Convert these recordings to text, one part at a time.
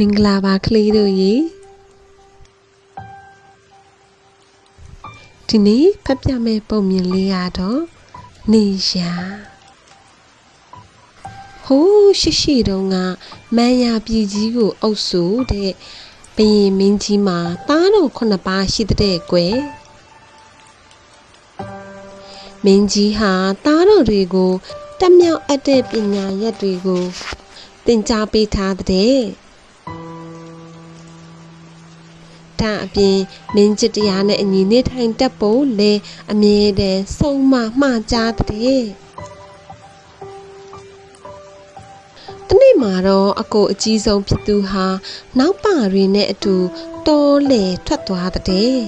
မင်္ဂလာပါကလေးတို့ရေဒီနေ့ဖတ်ပြမယ့်ပုံမြင်လေးကတော့နေရာဟိုးရှိရှိတုန်းကမန်ယာပြည်ကြီးကိုအုပ်စုတဲ့ဘရင်မင်းကြီးမှာသားတော်ခုနှစ်ပါးရှိတဲ့ကွယ်မင်းကြီးဟာသားတော်တွေကိုတက်မြောက်အပ်တဲ့ပညာရက်တွေကိုသင်ကြားပေးထားတဲ့ ဒါအပြင်မင်းချစ်တရားနဲ့အညီနေထိုင်တတ်ဖို့လဲအမြဲတမ်းစုံမမှားကြားတဲ့တနေ့မှာတော့အကိုအကြီးဆုံးဖြစ်သူဟာနောက်ပါတွေနဲ့အတူတောလေထွက်သွားတဲ့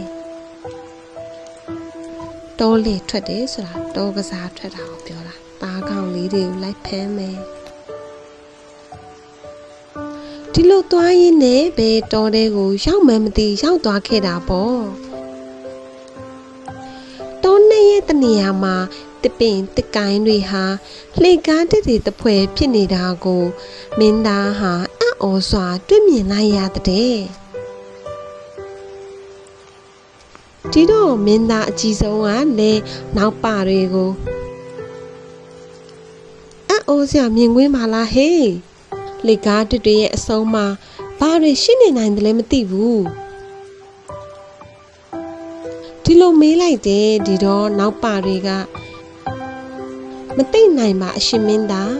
တောလေထွက်တယ်ဆိုတာတောကစားထွက်တာကိုပြောတာသားကောင်လေးတွေကိုလိုက်ဖမ်းမယ် ဒီလိုသွားရင်းနဲ့ဘယ်တော်တဲ့ကို ရောက်မှန်းမသိရောက်သွားခဲ့တာပေါ့တောနဲ့ရဲ့တနေရာမှာတပင်တကိုင်းတွေဟာလှေကားတက်တွေတဖွဲဖြစ်နေတာကိုမင်းသားဟာအံ့ဩစွာတွေ့မြင်လိုက်ရတဲ့ဒီတော့မင်းသားအကြီးဆုံးကလည်းနောက်ပါတွေကိုအံ့ဩစရာမြင်ကွင်းပါလားဟေး လေကားတစ်တွေရဲ့အဆုံးမှာဘာတွေရှိနေနိုင်တယ်လဲမသိဘူးဒီလိုမေးလိုက်တယ်ဒီတော့နောက်ပါတွေကမသိနိုင်ပါအရှင်မင်းသား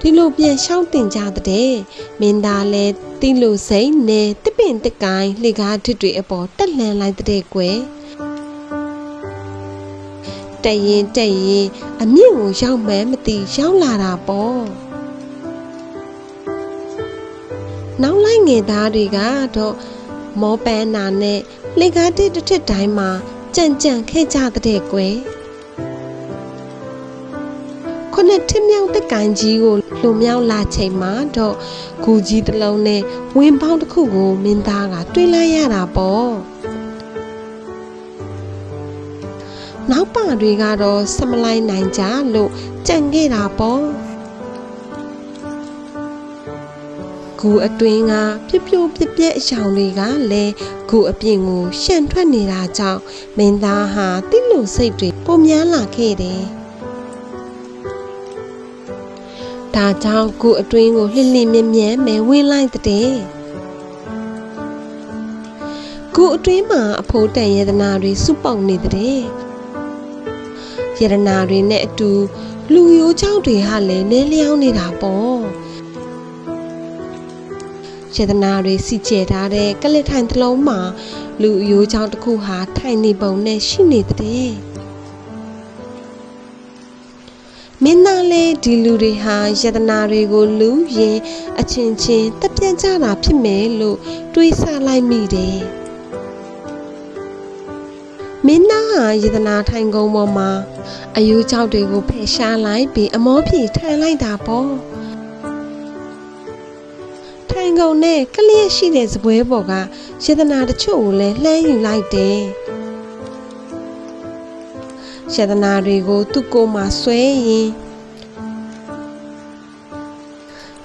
ဒီလိုပြန်ရှောင်းတင်ကြတဲ့မင်းသားလည်းတိလို့စိတ်နဲ့တစ်ပင်တစ်ကိုင်းလေကားတစ်တွေအပေါ်တက်လှန်လိုက်တဲ့ကွယ် တက်ရင်တက်ရင်အမြင့်ကိုရောက်မှန်းမသိရောက်လာတာပေါ့နောက်လိုက်ငယ်သားတွေကတော့မောပန်းနာနဲ့လေကားတစ်တစ်ထစ်တိုင်းမှာကြံ့ကြံ့ခဲ့ကြတဲ့ကွယ်ခုနှစ်ထစ်မြောက်တက်ကန်ကြီးကိုလွန်မြောက်လာချိန်မှာတော့ဂူကြီးတစ်လုံးနဲ့ဝင်းပေါင်းတစ်ခုကိုမင်းသားကတွေးလိုက်ရတာပေါ့ နောက်ပါတွေကတော့စမလိုက်နိုင်ကြလို့ကြံခဲ့တာပေါ့ဂူအတွင်းကပြပြပြပြအရှောင်တွေကလည်းဂူအပြင်ကိုရှန်ထွက်နေတာကြောင့်မင်းသားဟာတိလို့စိတ်တွေပုံများလာခဲ့တယ်ဒါကြောင့်ဂူအတွင်းကိုလှစ်လှစ်မြဲမြဲမဲဝင်လိုက်တဲ့ဂူအတွင်းမှာအဖိုးတန်ရတနာတွေစုပေါင်းနေတဲ့ ယရနာတွေနဲ့အတူလူရိုးချောက်တွေဟာလည်းလဲလျောင်းနေတာပေါ့ယတနာတွေစီကျဲထားတဲ့ကလစ်ထိုင်တစ်လုံးမှာလူရိုးချောက်တစ်ခုဟာထိုင်နေပုံနဲ့ရှိနေတဲ့မင်းသားလေးဒီလူတွေဟာယတနာတွေကိုလူရင်အချင်းချင်းတက်ပြန့်ကြတာဖြစ်မယ်လို့တွေးဆလိုက်မိတယ် မင်းသားဟာယတနာထိုင်ကုန်းပေါ်မှာအယူကြောက်တွေကိုဖယ်ရှားလိုက်ပြီးအမောပြေထိုင်လိုက်တာပေါ့ထိုင်ကုန်းနဲ့ကလျက်ရှိတဲ့စပွဲပေါ်ကယတနာတချို့ကိုလည်းလှမ်းယူလိုက်တယ်ယတနာတွေကိုသူ့ကိုယ်မှာဆွဲရင်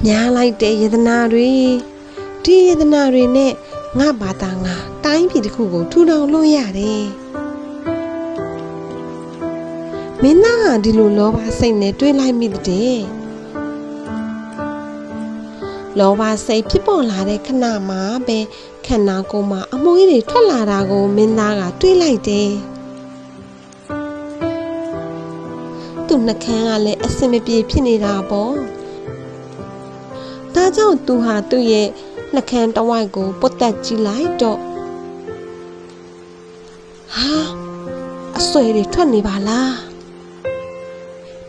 ညားလိုက်တဲ့ယတနာတွေဒီယတနာတွေနဲ့ငါဘာသာငါတိုင်းပြည်တစ်ခုကိုထူထောင်လို့ရတယ် မင်းသားဟာဒီလိုလောဘစိတ်နဲ့တွေးလိုက်မိတဲ့လောဘစိတ်ဖြစ်ပေါ်လာတဲ့ခဏမှာပဲခန္ဓာကိုယ်မှာအမွှေးတွေထွက်လာတာကိုမင်းသားကတွေးလိုက်တယ်သူ့နှကန်းကလည်းအစင်မပြေဖြစ်နေတာပေါ့ဒါကြောင့်သူဟာသူ့ရဲ့နှကန်းတစ်ဝိုက်ကိုပုတ်တက်ကြည့်လိုက်တော့ဟာအဆွဲတွေထွက်နေပါလား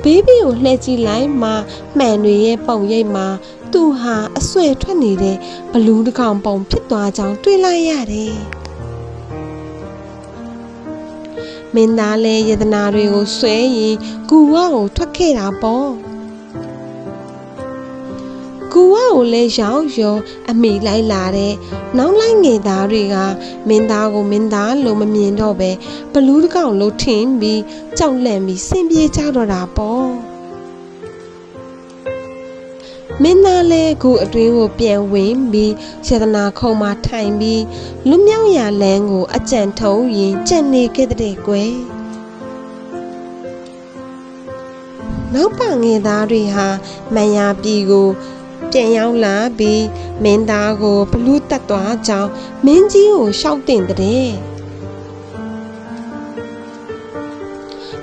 ဘေးဘီကိုလှည့်ကြည့်လိုက်မှမှန်တွေရဲ့ပုံရိပ်မှာသူဟာအဆွဲထွက်နေတဲ့ဘလူးတစ်ကောင်ပုံဖြစ်သွားကြောင်းတွေးလိုက်ရတယ်။မင်းသားလည်းယတနာတွေကိုဆွဲရင်ဂူဝကိုထွက်ခဲ့တာပေါ့။ ဂူဝကိုလည်းရောက်ရောအမိလိုက်လာတဲ့နောက်လိုက်ငယ်သားတွေကမင်းသားကိုမင်းသားလို့မမြင်တော့ပဲဘလူးတစ်ကောင်လို့ထင်ပြီးကြောက်လန့်ပြီးဆင်ပြေကြတော့တာပေါ့။မင်းသားလဲခုအတွင်းကိုပြန်ဝင်ပြီးယတနာခုံမှာထိုင်ပြီးလူမြောက်ရာလမ်းကိုအကြံထုံးရင်ကြံ့နေခဲ့တဲ့ကွယ်နောက်ပါငယ်သားတွေဟာမန်ယာပြည်ကို ပြန်ရောက်လာပြီးမင်းသားကိုဘလူးတက်သွားကြောင်းမင်းကြီးကိုရှောက်တင်တဲ့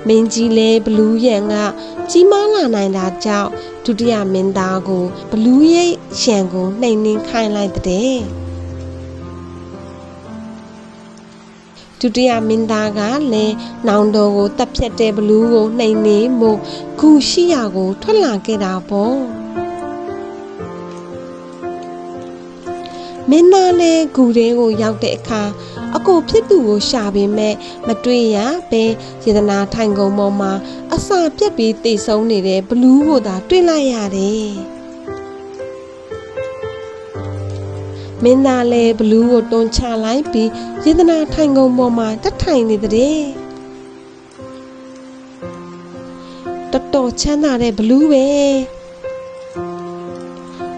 မင်းကြီးလဲဘလူးရန်ကကြီးမားလာနိုင်တာကြောင့်ဒုတိယမင်းသားကိုဘလူးရိတ်ရန်ကိုနှိမ်နှင်းခိုင်းလိုက်တဲ့ဒုတိယမင်းသားကလည်းနောင်တော်ကိုတပ်ဖြတ်တဲ့ဘလူးကိုနှိမ်နှင်းမှုဂူရှိရာကိုထွက်လာခဲ့တာပေါ့ မင်းသားလည်းဂူထဲကိုရောက်တဲ့အခါအကိုဖြစ်သူကိုရှာပေမဲ့မတွေ့ရပဲယေဒနာထိုင်ကုန်ပေါ်မှာအစာပြက်ပြီးတိတ်ဆုံးနေတဲ့ဘလူးကိုသာတွေ့လိုက်ရတယ်မင်းသားလည်းဘလူးကိုတွန်းချလိုက်ပြီးယေဒနာထိုင်ကုန်ပေါ်မှာတက်ထိုင်နေတဲ့တော်တော်ချမ်းသာတဲ့ဘလူးပဲ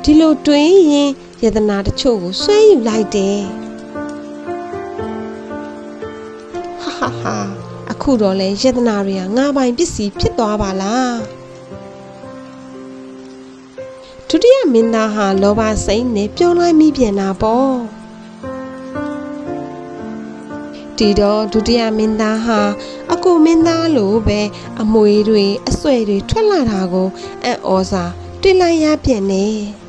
ဒီလိုတွင်းရင် ယေဒနာတချို့ကိုဆွဲယူလိုက်တယ်ဟာဟာဟာအခုတော့လေယေဒနာတွေကငါပိုင်ပစ္စည်းဖြစ်သွားပါလားဒုတိယမင်းသားဟာလောဘစိတ်နဲ့ပြောလိုက်မိပြန်တာပေါ့ဒီတော့ဒုတိယမင်းသားဟာအကူမင်းသားလိုပဲအမွေတွေအဆွဲတွေထွက်လာတာကိုအံ့ဩစာတွေ့လိုက်ရပြန်နေယ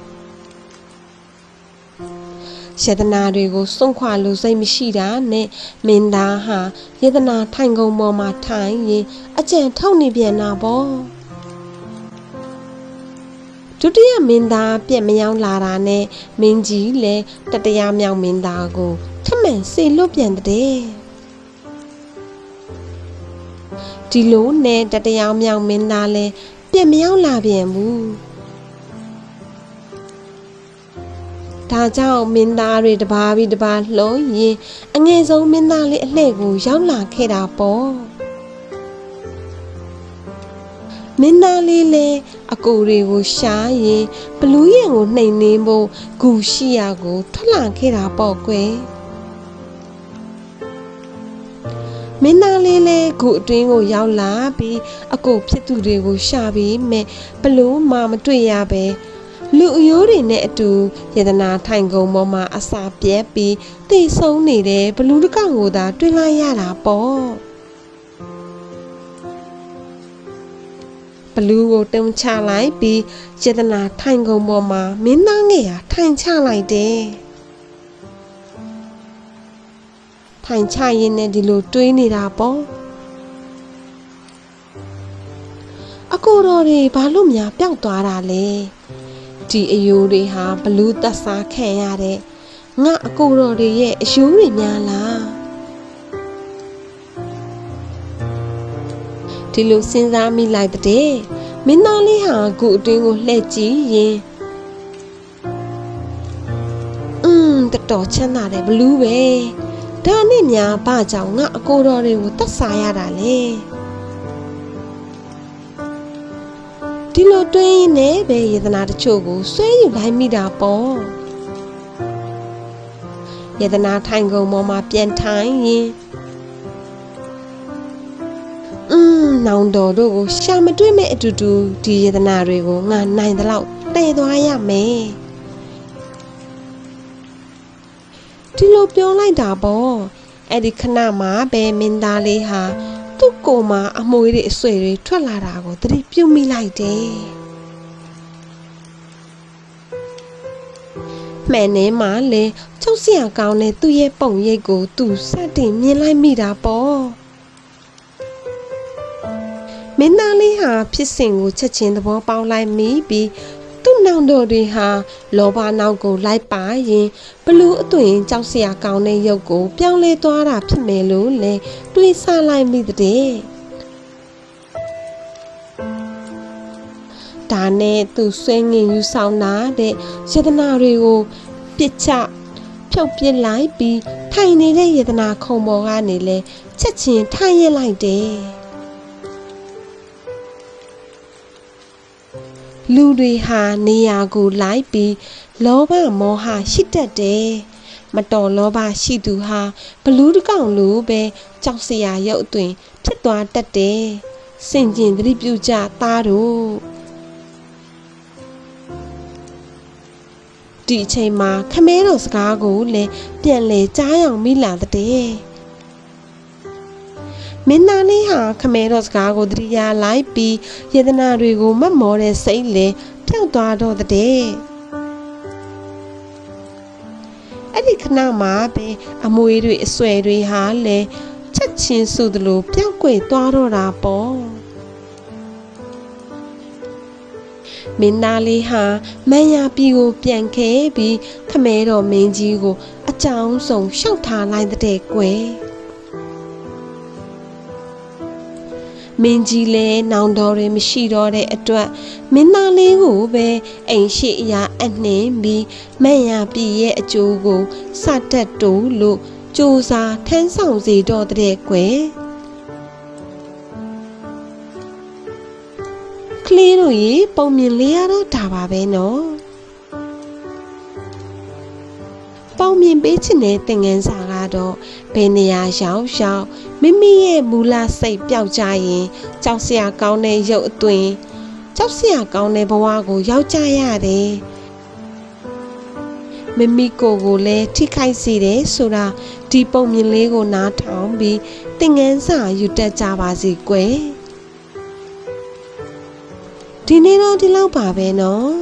တနာတွေကိုစွန့်ခွာလို့စိတ်မရှိတာနဲ့မင်းသားဟာယတနာထိုင်ကုန်ပေါ်မှာထိုင်ရင်အကြံထောက်နေပြန်တာပေါ့ဒုတိယမင်းသားပြက်မယောင်းလာတာနဲ့မင်းကြီးလည်းတတရားမြောက်မင်းသားကိုထမှန်စေလွတ်ပြန်တဲ့ဒီလိုနဲ့တတရားမြောက်မင်းသားလည်းပြက်မယောင်းလာပြန်ဘူး ဒါကြောင့်မင်းသားတွေတပါးပြီးတပါးလှုံးရင်အငယ်ဆုံးမင်းသားလေးအလှည့်ကိုရောက်လာခဲ့တာပေါ့မင်းသားလေးလည်းအကိုတွေကိုရှားရင်ဘလူးရင်ကိုနှိမ်နှင်းဖို့ဂူရှိရာကိုထွက်လာခဲ့တာပေါ့ကွယ်မင်းသားလေးလည်းဂူအတွင်းကိုရောက်လာပြီးအကိုဖြစ်သူတွေကိုရှာပြီးမဲ့ဘလို့မှမတွေ့ရပဲ လူအယိုးတွေနဲ့အတူယတနာထိုင်ကုန်ပေါ်မှာအစာပြက်ပြီးတိတ်ဆုံးနေတဲ့ဘလူးတစ်ကောင်ကိုသာတွေ့လိုက်ရတာပေါ့ဘလူးကိုတုံချလိုက်ပြီးယတနာထိုင်ကုန်ပေါ်မှာမင်းသားငယ်ဟာထိုင်ချလိုက်တယ်ထိုင်ချရင်းနဲ့ဒီလိုတွေးနေတာပေါ့အကိုတော်တွေဘာလို့များပျောက်သွားတာလဲ ဒီအယိုးတွေဟာဘလူးသက်စားခံရတဲ့ငါအကိုတော်တွေရဲ့အယိုးတွေများလားဒီလိုစဉ်းစားမိလိုက်တဲ့မင်းသားလေးဟာခုအတွင်းကိုလှည့်ကြည့်ရင်อืมတတော်ချမ်းသာတယ်ဘလူးပဲဒါနဲ့များဘာကြောင့်ငါအကိုတော်တွေကိုတတ်စားရတာလဲ ဒီလိုတွင်းနေပဲယေဒနာတချို့ကိုဆွဲယူလိုက်မိတာပေါ့ယေဒနာထိုင်ကုန်ပေါ်မှာပြန်ထိုင်ရင်อืมနောင်တော်တို့ကိုရှာမတွေ့မဲ့အတူတူဒီယေဒနာတွေကိုငါနိုင်တဲ့လောက်တည်သွားရမယ်ဒီလိုပြောလိုက်တာပေါ့အဲ့ဒီခဏမှာပဲမင်းသားလေးဟာ သူ့ကိုယ်မှာအမွေတွေအဆွေတွေထွက်လာတာကိုသတိပြုမိလိုက်တယ်မှန်နေမှလေချုပ်စရာကောင်းတဲ့သူ့ရဲ့ပုံရိပ်ကိုသူစတင်မြင်လိုက်မိတာပေါ့မင်းသားလေးဟာဖြစ်စဉ်ကိုချက်ချင်းသဘောပေါက်လိုက်မိပြီးသူ့ နောင်တော်တွေဟာလောဘနောက်ကိုလိုက်ပါရင်ဘလူးအသွင်ကြောက်စရာကောင်းတဲ့ရုပ်ကို ပြောင်းလဲသွားတာဖြစ်မယ်လို့လဲတွေးဆလိုက်မိတဲ့ဒါနဲ့သူဆွေးငင်ယူဆောင်တာတဲ့ယတနာတွေကိုပစ်ချဖြုတ်ပစ်လိုက်ပြီးထိုင်နေတဲ့ယတနာခုံပေါ်ကနေလဲချက်ချင်းထိုင်ရလိုက်တယ် လူတွေဟာနေရာကိုလိုက်ပြီးလောဘမောဟရှိတတ်တယ်မတော်လောဘရှိသူဟာဘလူးတစ်ကောင်လိုပဲကြောက်စရာရုပ်အသွင်ဖြစ်သွားတတ်တယ်စင်ကျင်သတိပြုကြသားတို့ဒီအချိန်မှာခမဲတော်စကားကိုလည်းပြန်လေကြားအောင်မိလာတဲ့ မင်းသားလေးဟာခမဲတော်စကားကိုတတိယလိုက်ပြီးယေဒနာတွေကိုမတ်မောတဲ့စိတ်လေပျောက်သွားတော့တဲ့အဲ့ဒီခဏမှာပဲအမွေတွေအဆွဲတွေဟာလည်းချက်ချင်းဆိုသလိုပျောက်ကွယ်သွားတော့တာပေါ့မင်းသားလေးဟာမန်ယာပြည်ကိုပြန်ခဲ့ပြီးခမဲတော်မင်းကြီးကိုအကြောင်းဆုံးရှောက်ထားလိုက်တဲ့ကွယ် မင်းကြီးလည်းနောင်တော်တွေမရှိတော့တဲ့အတွက်မင်းသားလေးကိုပဲအိမ်ရှိအရာအနှင်းပြီးမန်ယာပြည်ရဲ့အကျိုးကိုစတတ်တူလို့စူစာထမ်းဆောင်စေတော့တဲ့ကွယ်ကလေးတို့ရေပုံမြင်လေးရတော့ဒါပါပဲနော် ပေါင်မြင်ပေးခြင်းတဲ့သင်ငန်းစာကတော့ဘယ်နေရာရောက်ရောက်မိမိရဲ့မူလစိတ်ပျောက်ကြရင်ကြောက်စရာကောင်းတဲ့ရုပ်အသွင်ကြောက်စရာကောင်းတဲ့ဘဝကိုရောက်ကြရတယ်မိမိကိုယ်ကိုလည်းထိခိုက်စေတယ်ဆိုတာဒီပုံမြင်လေးကိုနားထောင်ပြီးသင်ငန်းစာယူတတ်ကြပါစေကွယ်ဒီနေ့တော့ဒီလောက်ပါပဲနော်